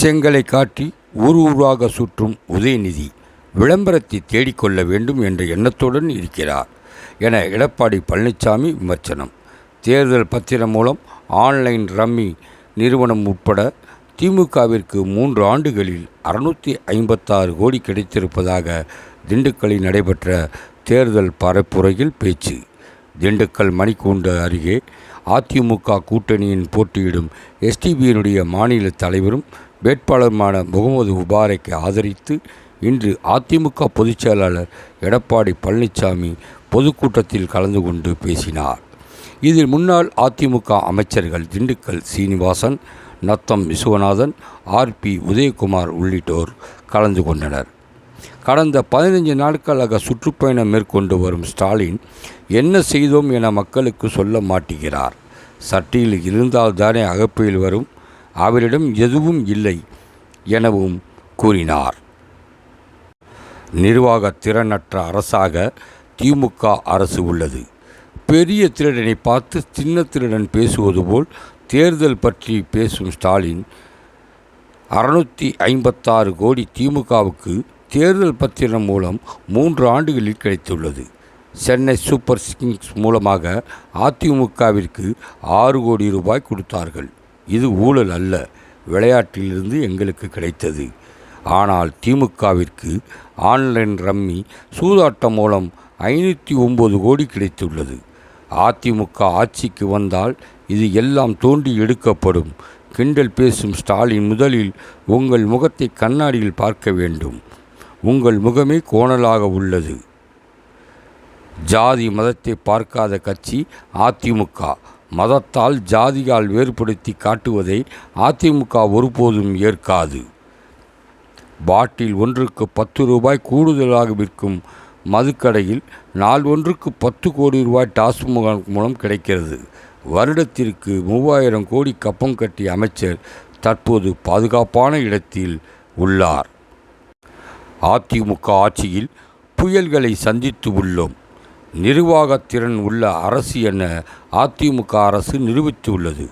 செங்கலை காட்டி ஊர் ஊராக சுற்றும் உதயநிதி விளம்பரத்தை தேடிக்கொள்ள வேண்டும் என்ற எண்ணத்துடன் இருக்கிறார் என எடப்பாடி பழனிசாமி விமர்சனம். தேர்தல் பத்திரம் மூலம் ஆன்லைன் ரம்மி நிறுவனம் உட்பட திமுகவிற்கு மூன்று ஆண்டுகளில் அறுநூற்றி ஐம்பத்தாறு கோடி கிடைத்திருப்பதாக திண்டுக்கல்லில் நடைபெற்ற தேர்தல் பரப்புரையில் பேச்சு. திண்டுக்கல் மணிக்கூண்டு அருகே அதிமுக கூட்டணியின் போட்டியிடும் எஸ்டிபியினுடைய மாநில தலைவரும் வேட்பாளருமான முகமது முபாரக்கை ஆதரித்து இன்று அதிமுக பொதுச் செயலாளர் எடப்பாடி பழனிசாமி பொதுக்கூட்டத்தில் கலந்து கொண்டு பேசினார். இதில் முன்னாள் அதிமுக அமைச்சர்கள் திண்டுக்கல் சீனிவாசன் நத்தம் விஸ்வநாதன் ஆர்பி உதயகுமார் உள்ளிட்டோர் கலந்து கொண்டனர். கடந்த பதினைஞ்சு நாட்களாக சுற்றுப்பயணம் மேற்கொண்டு வரும் ஸ்டாலின் என்ன செய்தோம் என மக்களுக்கு சொல்ல மாட்டுகிறார் சட்டியில் இருந்தால்தானே அகப்பையில் வரும் அவரிடம் எதுவும் இல்லை எனவும் கூறினார். நிர்வாக திறனற்ற அரசாக திமுக அரசு உள்ளது. பெரிய திருடனை பார்த்து சின்ன திருடன் பேசுவது போல் தேர்தல் பற்றி பேசும் ஸ்டாலின் அறுநூற்றி ஐம்பத்தாறு கோடி திமுகவுக்கு தேர்தல் பத்திரம் மூலம் மூன்று ஆண்டுகளில் கிடைத்துள்ளது. சென்னை சூப்பர் கிங்ஸ் மூலமாக அதிமுகவிற்கு ஆறு கோடி ரூபாய் கொடுத்தார்கள். இது ஊழல் அல்ல. விளையாட்டிலிருந்து எங்களுக்கு கிடைத்தது. ஆனால் திமுகவிற்கு ஆன்லைன் ரம்மி சூதாட்டம் மூலம் ஐநூற்றி ஒம்பது கோடி கிடைத்துள்ளது. அதிமுக ஆட்சிக்கு வந்தால் இது எல்லாம் தோண்டி எடுக்கப்படும். கிண்டல் பேசும் ஸ்டாலின் முதலில் உங்கள் முகத்தை கண்ணாடியில் பார்க்க வேண்டும். உங்கள் முகமே கோணலாக உள்ளது. ஜாதி மதத்தை பார்க்காத கட்சி அதிமுக. மதத்தால் ஜாதியால் வேறுபடுத்தி காட்டுவதை அதிமுக ஒருபோதும் ஏற்காது. பாட்டில் ஒன்றுக்கு பத்து ரூபாய் கூடுதலாக விற்கும் மதுக்கடையில் நாள் ஒன்றுக்கு பத்து கோடி ரூபாய் டாஸ்மாக் மூலம் கிடைக்கிறது. வருடத்திற்கு மூவாயிரம் கோடி கப்பம் கட்டிய அமைச்சர் தற்போது பாதுகாப்பான இடத்தில் உள்ளார். அதிமுக ஆட்சியில் புயல்களை சந்தித்து உள்ளோம். நிர்வாகத்திறன் உள்ள அரசு என அதிமுக அரசு நிரூபித்துள்ளது.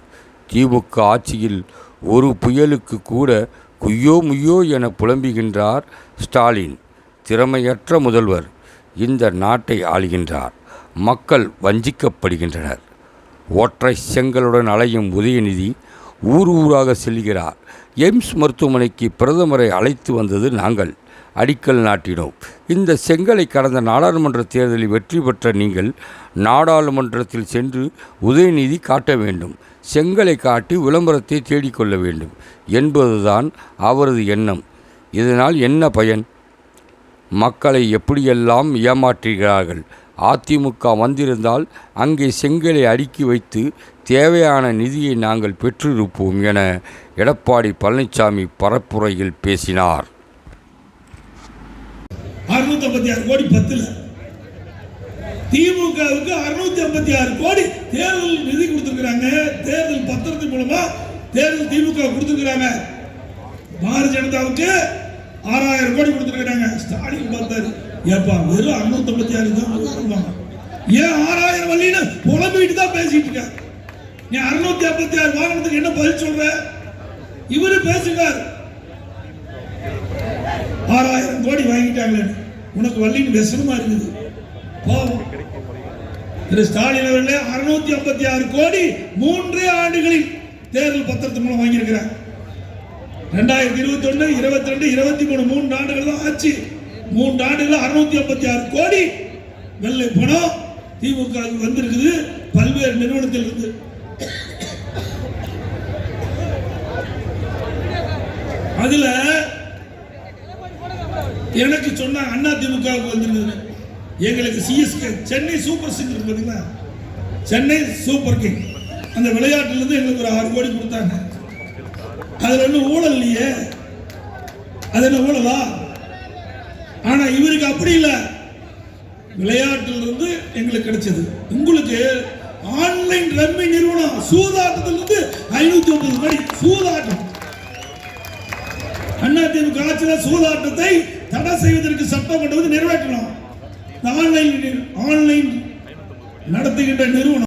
திமுக ஆட்சியில் ஒரு புயலுக்கு கூட குய்யோ முய்யோ என புலம்புகின்றார் ஸ்டாலின். திறமையற்ற முதல்வர் இந்த நாட்டை ஆளுகின்றார். மக்கள் வஞ்சிக்கப்படுகின்றனர். ஒற்றை செங்கலுடன் அலையும் உதயநிதி ஊர் ஊராக செல்கிறார். எய்ம்ஸ் மருத்துவமனைக்கு பிரதமரை அழைத்து வந்தது நாங்கள். அடிக்கல் நாட்டினோம். இந்த செங்கலை கடந்த நாடாளுமன்ற தேர்தலில் வெற்றி பெற்ற நீங்கள் நாடாளுமன்றத்தில் சென்று உதயநிதி காட்ட வேண்டும். செங்கலை காட்டி விளம்பரத்தை தேடிக்கொள்ள வேண்டும். என்பதுதான் அவரது எண்ணம். இதனால் என்ன பயன்? மக்களை எப்படியெல்லாம் ஏமாற்றுகிறார்கள்? அதிமுக வந்திருந்தால் அங்கே செங்கலை அடுக்கி வைத்து தேவையான நிதியை நாங்கள் பெற்றிருப்போம் என எடப்பாடி பழனிசாமி பரப்புரையில் பேசினார். அறுநூத்தி ஐம்பத்தி ஆறு கோடி பத்துல. திமுகவுக்கு அறுநூத்தி ஐம்பத்தி ஆறு கோடி தேர்தல் நிதி கொடுத்திருக்கிறாங்க. தேர்தல் பத்திரத்தின் மூலமா தேர்தல் திமுக கொடுத்திருக்கிறாங்க. பாரதிய ஜனதாவுக்கு ஆறாயிரம் கோடி கொடுத்திருக்கிறாங்க. ஸ்டாலின் பார்த்தாரு. ஏப்பா வெறும் அறுநூத்தி ஐம்பத்தி ஆறு தான் ஏன் ஆறாயிரம் வள்ளின்னு புலம்பிட்டு தான் பேசிட்டு இருக்க நீ அறுநூத்தி ஐம்பத்தி ஆறு வாகனத்துக்கு என்ன பதில் சொல்ற? இவரு பேசுகிறார் ஆறாயிரம் கோடி வாங்கிட்டாங்களே உனக்கு வள்ளின்னு விஷமா இருக்குது. பாவம் திரு ஸ்டாலின் அவர்களே அறுநூத்தி ஐம்பத்தி ஆறு கோடி மூன்றே ஆண்டுகளில் தேர்தல் பத்திரத்து மூலம் வாங்கியிருக்கிறார். ரெண்டாயிரத்தி இருபத்தி ஒண்ணு இருபத்தி ரெண்டு இருபத்தி மூணு மூன்று ஆண்டுகள் தான் ஆச்சு. மூன்று ஆண்டுகள் அறுநூத்தி ஐம்பத்தி ஆறு கோடி வெள்ளை பணம் திமுக வந்திருக்குது. பல்வேறு நிறுவனத்தில் இருந்து. அதுல எனக்கு சொன்ன அண்ணா திமுகவுக்கு வந்துருந்தது. எங்களுக்கு சிஎஸ்கே சென்னை சூப்பர் சிங் இருக்கு பாத்தீங்களா? Chennai super king. அந்த விளையாட்டுல இருந்து எங்களுக்கு ஒரு ஆறு கோடி கொடுத்தாங்க. அதுல ஒன்றும் ஊழல் இல்லையே. அது என்ன ஊழலா? ஆனா இவருக்கு அப்படி இல்லை. விளையாட்டுல இருந்து எங்களுக்கு கிடைச்சது. உங்களுக்கு ஆன்லைன் ரம்மி நிறுவனம் சூதாட்டத்திலிருந்து ஐநூத்தி ஒன்பது கோடி சூதாட்டம். அதிமுக ஆட்சியில் சூதாட்டத்தை தடை செய்வதற்கு சட்டம் கொண்டு வந்து நிறைவேற்றணும். ஆன்லைன் ஆன்லைன் நடத்துகின்ற நிறுவனம்.